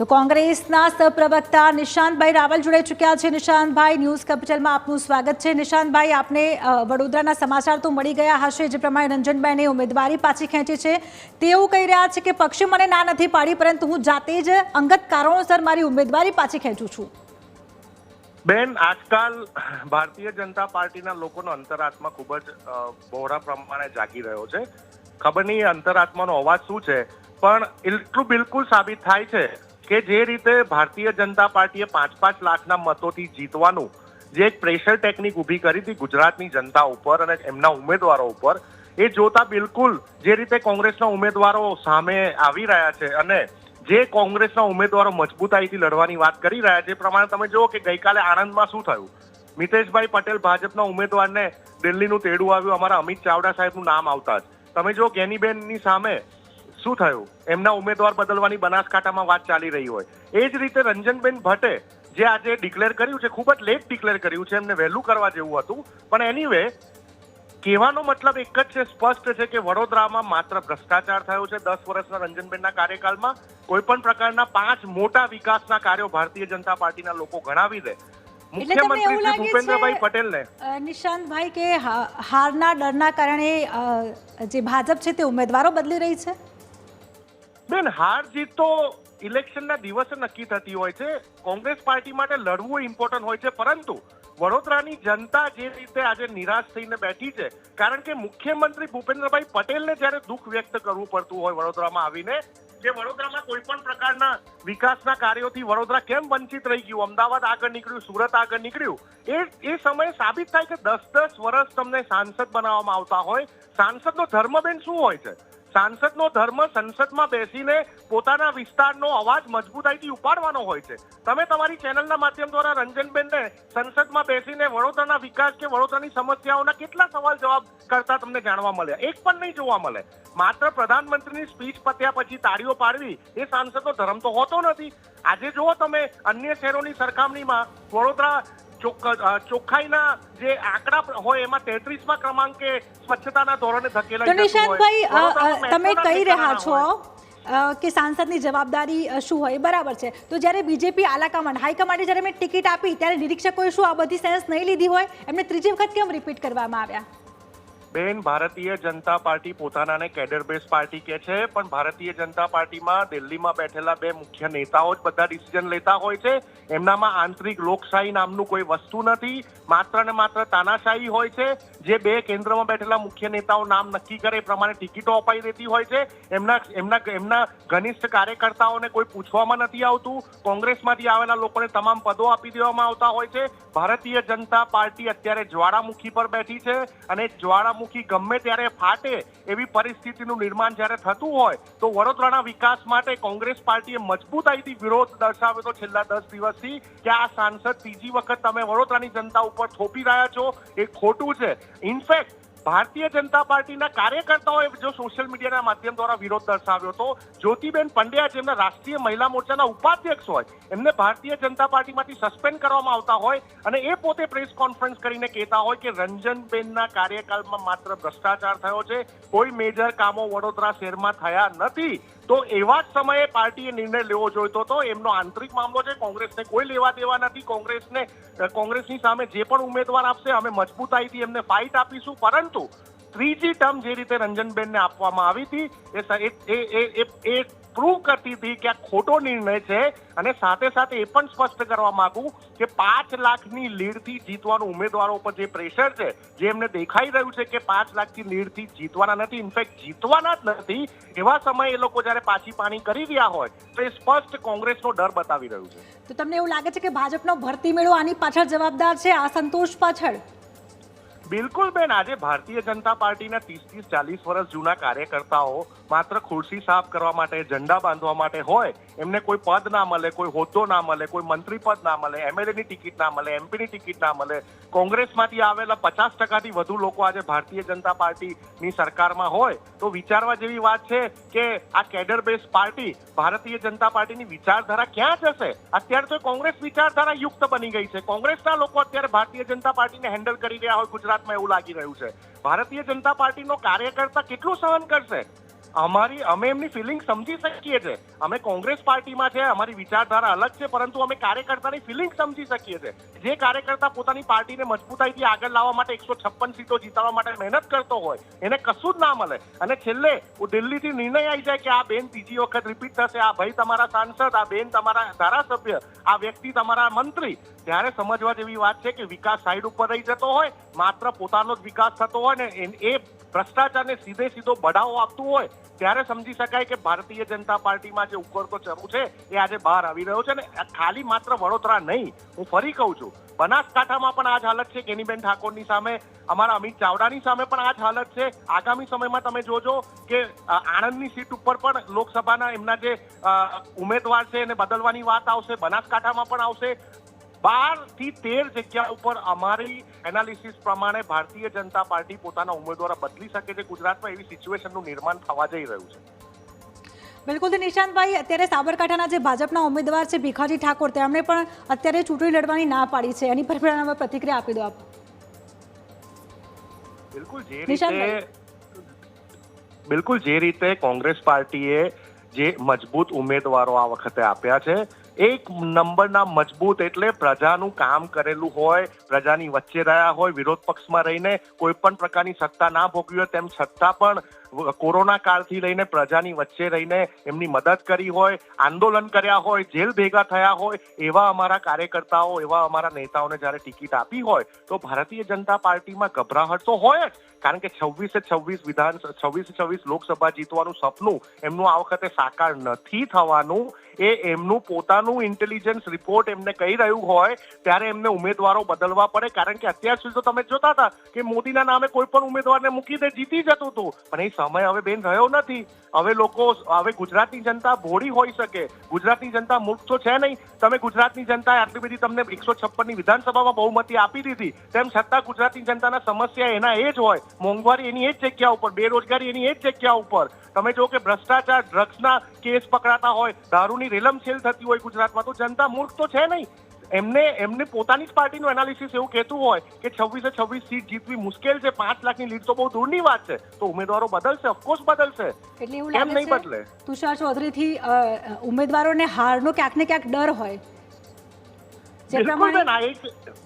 તો કોંગ્રેસના સહપ્રવક્તા નિશાંતભાઈ રાવલ જોડાઈ ચૂક્યા છે. નિશાંતભાઈ, ન્યૂઝ કેપિટલમાં આપનું સ્વાગત છે. નિશાંતભાઈ, આપને વડોદરાના સમાચાર તો મળી ગયા હશે, જે પ્રમાણે રંજનભાઈને ઉમેદવારી પાછી ખેંચી છે. તે એવું કહી રહ્યા છે કે પક્ષે મને ના નથી પાડી, પરંતુ હું જાતે જ અંગત કારણોસર મારી ઉમેદવારી પાછી ખેંચું છું. બેન, આજકાલ ભારતીય જનતા પાર્ટીના લોકોનો અંતરાત્મા ખૂબ જ બહોળા પ્રમાણે જાગી રહ્યો છે. ખબર નહીં અંતરાત્માનો અવાજ શું છે, પણ એટલું બિલકુલ સાબિત થાય છે કે જે રીતે ભારતીય જનતા પાર્ટીએ પાંચ પાંચ લાખના મતોથી જીતવાનું જે એક પ્રેશર ટેકનિક ઊભી કરી હતી ગુજરાતની જનતા ઉપર અને એમના ઉમેદવારો ઉપર, એ જોતા બિલકુલ જે રીતે કોંગ્રેસના ઉમેદવારો સામે આવી રહ્યા છે અને જે કોંગ્રેસના ઉમેદવારો મજબૂતાઈથી લડવાની વાત કરી રહ્યા છે, એ પ્રમાણે તમે જુઓ કે ગઈકાલે આણંદમાં શું થયું? મિતેશભાઈ પટેલ ભાજપના ઉમેદવારને દિલ્હીનું તેડું આવ્યું, અમારા અમિત ચાવડા સાહેબનું નામ આવતા જ. તમે જુઓ ગેનીબેનની સામે શું થયું? એમના ઉમેદવાર બદલવાની બનાસકાંઠામાં વાત ચાલી રહી હોય. એ જ રીતે રંજનબેન ભટ્ટે જે આજે ડિક્લેર કર્યું છે ખૂબ જ લેટ ડિક્લેર કર્યું છે એમને વહેલું કરવા જેવું હતું. પણ એનીવે કહેવાનો મતલબ એક જ છે સ્પષ્ટ છે કે વડોદરામાં માત્ર ભ્રષ્ટાચાર થયો છે દસ વર્ષના રંજનબેનના કાર્યકાળમાં. કોઈ પણ પ્રકારના પાંચ મોટા વિકાસના કાર્યો ભારતીય જનતા પાર્ટીના લોકો ગણાવી દે. મુખ્યમંત્રી શ્રી ભૂપેન્દ્રભાઈ પટેલને. નિશાંતભાઈ કે હારના ડરના કારણે જે ભાજપ છે તે ઉમેદવારો બદલી રહી છે? બેન, હાર જીત તો ઇલેક્શનના દિવસે નક્કી થતી હોય છે. કોંગ્રેસ પાર્ટી માટે લડવું ઇમ્પોર્ટન્ટ હોય છે, પરંતુ વડોદરાની જનતા જે રીતે આજે નિરાશ થઈને બેઠી છે, કારણ કે મુખ્યમંત્રી ભૂપેન્દ્રભાઈ પટેલને જ્યારે દુઃખ વ્યક્ત કરવું પડતું હોય વડોદરામાં આવીને, કે વડોદરામાં કોઈ પણ પ્રકારના વિકાસના કાર્યોથી વડોદરા કેમ વંચિત રહી ગયું? અમદાવાદ આગળ નીકળ્યું, સુરત આગળ નીકળ્યું. એ એ સમયે સાબિત થાય કે દસ દસ વર્ષ તમને સાંસદ બનાવવામાં આવતા હોય. સાંસદનો ધર્મ બેન શું હોય છે? સાંસદનો ધર્મ સંસદમાં બેસીને પોતાના વિસ્તારનો અવાજ મજબૂતાઈથી ઉપાડવાનો હોય છે. તમે તમારી ચેનલના માધ્યમ દ્વારા રંજનબેનને સંસદમાં બેસીને વડોદરાના વિકાસ કે વડોદરાની સમસ્યાઓના કેટલા સવાલ જવાબ કરતા તમને જાણવા મળ્યા? એક પણ નહીં જોવા મળે. માત્ર પ્રધાનમંત્રીની સ્પીચ પત્યા પછી તાળીઓ પાડવી એ સાંસદનો ધર્મ તો હોતો નથી. આજે જુઓ તમે અન્ય શહેરોની સરખામણીમાં વડોદરા ચોખ્ખાઈના જે આંકડા હોય એમાં તેત્રીસમાં ક્રમાંકે સ્વચ્છતાના ધોરણે ધકેલાઈ જતું નિશાંતભાઈ અ, અ, વડોદરામાં તમે કહી રહ્યા છો કે સાંસદની જવાબદારી શું હોય? બરાબર છે. તો જ્યારે બીજેપી આલાકમાન્ડ હાઈકમાન્ડે જ્યારે મેં ટિકિટ આપી ત્યારે નિરીક્ષકોએ શું આ બધી સેન્સ નહીં લીધી હોય? એમને ત્રીજી વખત કેમ રિપીટ કરવામાં આવ્યા? બેન, ભારતીય જનતા પાર્ટી પોતાનાને કેડર બેઝ પાર્ટી કે છે, પણ ભારતીય જનતા પાર્ટીમાં દિલ્હીમાં બેઠેલા બે મુખ્ય નેતાઓ જ બધા ડિસિઝન લેતા હોય છે. એમનામાં આંતરિક લોકશાહી નામનું કોઈ વસ્તુ નથી. માત્ર ને માત્ર તાનાશાહી હોય છે. જે બે કેન્દ્રમાં બેઠેલા મુખ્ય નેતાઓ નામ નક્કી કરે એ પ્રમાણે ટિકિટો અપાઈ દેતી હોય છે. એમના એમના એમના ઘનિષ્ઠ કાર્યકર્તાઓને કોઈ પૂછવામાં નથી આવતું. કોંગ્રેસમાંથી આવેલા લોકોને તમામ પદો આપી દેવામાં આવતા હોય છે. ભારતીય જનતા પાર્ટી અત્યારે જ્વાળામુખી પર બેઠી છે અને જ્વાળામુખી ગમે ત્યારે ફાટે એવી પરિસ્થિતિનું નિર્માણ જ્યારે થતું હોય, તો વડોદરાના વિકાસ માટે કોંગ્રેસ પાર્ટીએ મજબૂતાઈથી વિરોધ દર્શાવ્યો હતો છેલ્લા દસ દિવસથી કે આ સાંસદ ત્રીજી વખત તમે વડોદરાની જનતા ઉપર થોપી રહ્યા છો એ ખોટું છે. ઇનફેક્ટ ભારતીય જનતા પાર્ટીના કાર્યકર્તાઓએ જો સોશિયલ મીડિયાના માધ્યમ દ્વારા વિરોધ દર્શાવ્યો હતો જ્યોતિબેન પંડ્યા જેમના રાષ્ટ્રીય મહિલા મોરચાના ઉપાધ્યક્ષ હોય, એમને ભારતીય જનતા પાર્ટીમાંથી સસ્પેન્ડ કરવામાં આવતા હોય અને એ પોતે પ્રેસ કોન્ફરન્સ કરીને કહેતા હોય કે રંજનબેનના કાર્યકાળમાં માત્ર ભ્રષ્ટાચાર થયો છે, કોઈ મેજર કામો વડોદરા શહેરમાં થયા નથી. તો એવા જ સમયે પાર્ટીએ નિર્ણય લેવો જોઈતો હતો. એમનો આંતરિક મામલો છે, કોંગ્રેસને કોઈ લેવા દેવા નથી. કોંગ્રેસને, કોંગ્રેસની સામે જે પણ ઉમેદવાર આપશે, અમે મજબૂતાઈથી એમને ફાઇટ આપીશું. પરંતુ ત્રીજી ટર્મ જે રીતે રંજનબેનને આપવામાં આવી હતી એ- એ પ્રૂવ કરતી હતી કે આ ખોટો નિર્ણય છે અને સાથે સાથે એ પણ સ્પષ્ટ કરવા માંગુ કે પાંચ લાખની લીડથી જીતવાનું ઉમેદવારો ઉપર જે પ્રેશર છે જે એમને દેખાઈ રહ્યું છે કે પાંચ લાખથી લીડથી જીતવાના નથી ઇનફેક્ટ જીતવાના જ નથી એવા સમયે એ લોકો જ્યારે પાછી પાણી કરી રહ્યા હોય તો એ સ્પષ્ટ કોંગ્રેસનો ડર બતાવી રહ્યું છે. તો તમને એવું લાગે છે કે ભાજપનો ભરતી મેળો આની પાછળ જવાબદાર છે આ સંતોષ પાછળ? બિલકુલ બેન આજે ભારતીય જનતા પાર્ટીના ત્રીસ ત્રીસ ચાલીસ વર્ષ જૂના કાર્યકર્તાઓ માત્ર ખુરશી સાફ કરવા માટે, ઝંડા બાંધવા માટે હોય, એમને કોઈ પદ ના મળે, કોઈ હોદ્દો ના મળે, કોઈ મંત્રી પદ ના મળે એમએલએ ની ટિકિટ ના મળે એમપી ની ટિકિટ ના મળે, કોંગ્રેસમાંથી આવેલા પચાસ ટકાથી વધુ લોકો આજે ભારતીય જનતા પાર્ટીની સરકારમાં હોય, તો વિચારવા જેવી વાત છે કે આ cadre base party Bharatiya Janata પાર્ટીની વિચારધારા ક્યાં જશે? અત્યારે તો કોંગ્રેસ વિચારધારા યુક્ત બની ગઈ છે. કોંગ્રેસના લોકો અત્યારે ભારતીય જનતા પાર્ટીને હેન્ડલ કરી રહ્યા હોય, ગુજરાતમાં એવું લાગી રહ્યું છે. ભારતીય જનતા પાર્ટીનો કાર્યકર્તા કેટલું સહન કરશે? અમારી, અમે એમની ફિલિંગ સમજી શકીએ છીએ. અમે કોંગ્રેસ પાર્ટીમાં છે, અમારી વિચારધારા અલગ છે, પરંતુ અમે કાર્યકર્તાની ફિલિંગ સમજી શકીએ છીએ. જે કાર્યકર્તા પોતાની પાર્ટીને મજબૂતાઈથી આગળ લાવવા માટે એકસો છપ્પન સીટો જીતાવવા માટે મહેનત કરતો હોય, એને કશું જ ના મળે. અને છેલ્લે દિલ્હીથી નિર્ણય આવી જાય કે આ બેન ત્રીજી વખત રિપીટ થશે, આ ભાઈ તમારા સાંસદ, આ બેન તમારા ધારાસભ્ય, આ વ્યક્તિ તમારા મંત્રી. ત્યારે સમજવા જેવી વાત છે કે વિકાસ સાઈડ ઉપર રહી જતો હોય, માત્ર પોતાનો જ વિકાસ થતો હોય ને એ- એ ભ્રષ્ટાચારને સીધે સીધો બઢાવો આપતું હોય, ત્યારે સમજી શકાય કે ભારતીય જનતા પાર્ટીમાં જે ઉકળતો ચરુ છે, એ આજે બહાર આવી રહ્યો છે ને ખાલી માત્ર વડોદરા નહીં, હું ફરી કહું છું, બનાસકાંઠામાં પણ આ જ હાલત છે, કેનીબેન ઠાકોરની સામે, અમારા અમિત ચાવડાની સામે પણ આ જ હાલત છે. આગામી સમયમાં તમે જોજો કે આણંદની સીટ ઉપર પણ લોકસભાના એમના જે ઉમેદવાર છે એને બદલવાની વાત આવશે, બનાસકાંઠામાં પણ આવશે. બારથી તેર જગ્યા ઉપર અમારી એનાલિસિસ પ્રમાણે ભારતીય જનતા પાર્ટી પોતાના ઉમેદવારો બદલી શકે છે ગુજરાતમાં એવી સિચ્યુએશનનું નિર્માણ થવા જઈ રહ્યું છે. બિલકુલ નિશાંતભાઈ અત્યારે સાબરકાંઠાના જે ભાજપના ઉમેદવાર છે ભીખાજી ઠાકોર તેમણે પણ અત્યારે ચૂંટણી લડવાની ના પાડી છે. એની પર પ્રતિક્રિયા આપી દો આપ. બિલકુલ જે રીતે બિલકુલ જે રીતે કોંગ્રેસ પાર્ટીએ જે મજબૂત ઉમેદવારો આ વખતે આપ્યા છે એક નંબરના મજબૂત એટલે પ્રજાનું કામ કરેલું હોય, પ્રજાની વચ્ચે રહ્યા હોય, વિરોધ પક્ષમાં રહીને કોઈ પણ પ્રકારની સત્તા ના ભોગવી હોય તેમ છતાં પણ કોરોના કાળથી લઈને પ્રજાની વચ્ચે રહીને એમની મદદ કરી હોય, આંદોલન કર્યા હોય, જેલ ભેગા થયા હોય, એવા અમારા કાર્યકર્તાઓ, એવા અમારા નેતાઓને જ્યારે ટિકિટ આપી હોય, તો ભારતીય જનતા પાર્ટીમાં ગભરાહટ તો હોય જ. કારણ કે છવ્વીસે છવ્વીસ વિધાન, છવ્વીસે છવ્વીસ લોકસભા જીતવાનું સપનું એમનું આ વખતે સાકાર નથી થવાનું. એ એમનું પોતાનું ઇન્ટેલિજન્સ રિપોર્ટ એમને કહી રહ્યું હોય, ત્યારે એમને ઉમેદવારો બદલવા પડે. કારણ કે અત્યાર સુધી તો તમે જોતા હતા કે મોદીના નામે કોઈ પણ ઉમેદવારને મૂકી દે જીતી જતું હતું. પણ એ સમય હવે બેન રહ્યો નથી. હવે લોકો, હવે ગુજરાતની જનતા ભોળી હોઈ શકે. ગુજરાતની જનતા મૂર્ખ તો છે નહીં. તમે ગુજરાતની જનતાએ આટલી બધી તમને એકસો છપ્પનની વિધાનસભામાં બહુમતી આપી દીધી. તેમ છતાં ગુજરાતની જનતાના સમસ્યા એના એ જ હોય. મોંઘવારી એની એ જ જગ્યા ઉપર, બેરોજગારી એની એ જ જગ્યા ઉપર. તમે જો કે ભ્રષ્ટાચાર, ડ્રગ્સના કેસ પકડાતા હોય, દારૂની રેલમસેલ થતી હોય ગુજરાતમાં, તો જનતા મૂર્ખ તો છે નહીં. એમને એમને પોતાની જ પાર્ટીનું એનાલિસિસ એવું કહેતું હોય કે છવ્વીસે છવ્વીસ સીટ જીતવી મુશ્કેલ છે પાંચ લાખની લીડ તો બહુ દૂરની વાત છે. તો ઉમેદવારો બદલશે ઓફકોર્સ બદલશે. એટલે એવું લાગે નહીં બદલે? તુષાર ચૌધરીથી ઉમેદવારોને હારનો ક્યાંક ને ક્યાંક ડર હોય. બેન આ એક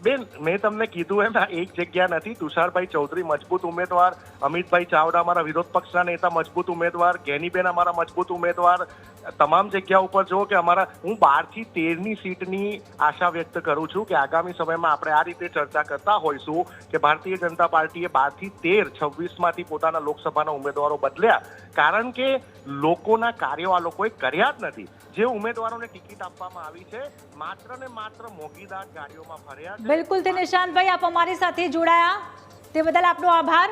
બેન મેં તમને કીધું એમ આ એક જગ્યા નથી. તુષારભાઈ ચૌધરી મજબૂત ઉમેદવાર અમિતભાઈ ચાવડા અમારા વિરોધ પક્ષના નેતા મજબૂત ઉમેદવાર ગેનીબેન અમારા મજબૂત ઉમેદવાર તમામ જગ્યા ઉપર જો કે અમારા હું બારથી તેરની સીટની આશા વ્યક્ત કરું છું કે આગામી સમયમાં આપણે આ રીતે ચર્ચા કરતા હોઈશું કે ભારતીય જનતા પાર્ટીએ બારથી તેર છવ્વીસમાંથી પોતાના લોકસભાના ઉમેદવારો બદલ્યા. કારણ કે લોકોના કાર્યો આ લોકોએ કર્યા જ નથી. જે ઉમેદવારોને ટિકિટ આપવામાં આવી છે, માત્ર ને માત્ર મોગીદાર ગાડીઓમાં ફર્યા બિલકુલ, તે નિશાંતભાઈ, આપ અમારી સાથે જોડાયા. તે બદલ આપનો આભાર.